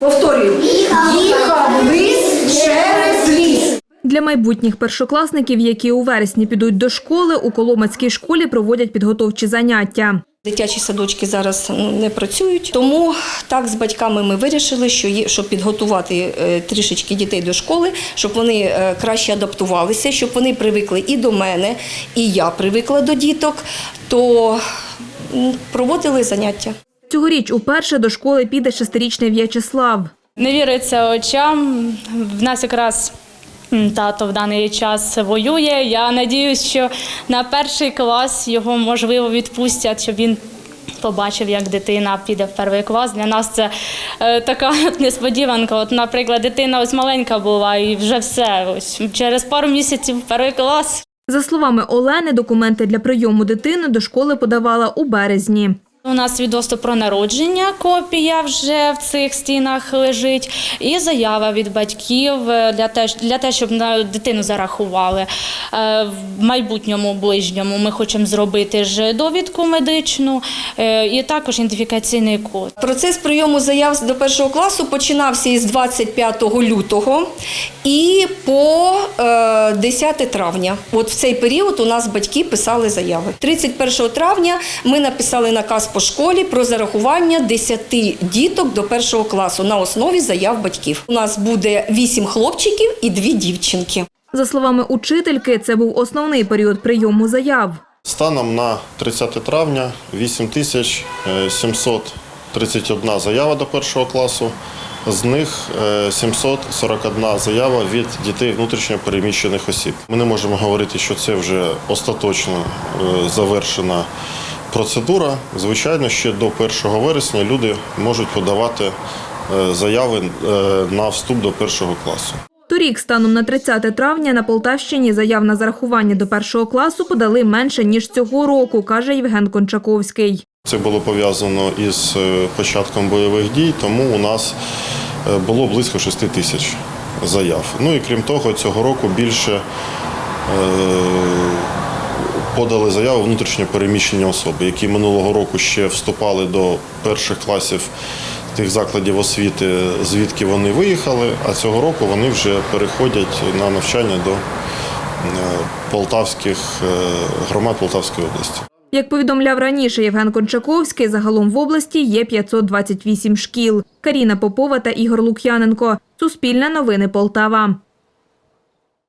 Повторюю. Їхав лис через ліс. Для майбутніх першокласників, які у вересні підуть до школи, у Коломацькій школі проводять підготовчі заняття. Дитячі садочки зараз ну, не працюють, тому так з батьками ми вирішили, що є, щоб підготувати е, трішечки дітей до школи, щоб вони е, краще адаптувалися, щоб вони привикли і до мене, і я привикла до діток, то проводили заняття. Цьогоріч уперше до школи піде шестирічний В'ячеслав. Не віриться очам. В нас якраз тато в даний час воює. Я надіюсь, що на перший клас його можливо відпустять, щоб він. Побачив, як дитина піде в перший клас. Для нас це е, така несподіванка. От, наприклад, дитина ось маленька була, і вже все. Ось через пару місяців в перший клас. За словами Олени, документи для прийому дитини до школи подавала у березні. У нас свідоцтво про народження, копія вже в цих стінах лежить, і заява від батьків е, для те, для те, щоб на дитину зарахували. Е, В майбутньому ближньому ми хочемо зробити ж довідку медичну е, і також ідентифікаційний код. Процес прийому заяв до першого класу починався із 25 лютого і по 10 травня. От в цей період у нас батьки писали заяви. 31 травня ми написали наказ по школі про зарахування 10 діток до першого класу на основі заяв батьків. У нас буде 8 хлопчиків і 2 дівчинки. За словами учительки, це був основний період прийому заяв. Станом на 30 травня 8731 заява до першого класу. З них е, 741 заява від дітей внутрішньо переміщених осіб. Ми не можемо говорити, що це вже остаточно е, завершена процедура. Звичайно, ще до 1 вересня люди можуть подавати е, заяви е, на вступ до першого класу. Торік, станом на 30 травня, на Полтавщині заяв на зарахування до першого класу подали менше, ніж цього року, каже Євген Кончаковський. Це було пов'язано із е, початком бойових дій, тому у нас е, було близько 6 тисяч заяв. Ну і крім того, цього року більше е, подали заяви внутрішньо переміщені особи, які минулого року ще вступали до перших класів тих закладів освіти, звідки вони виїхали, а цього року вони вже переходять на навчання до полтавських громад Полтавської області. Як повідомляв раніше Євген Кончаковський, загалом в області є 528 шкіл. Каріна Попова та Ігор Лук'яненко. Суспільне новини Полтава.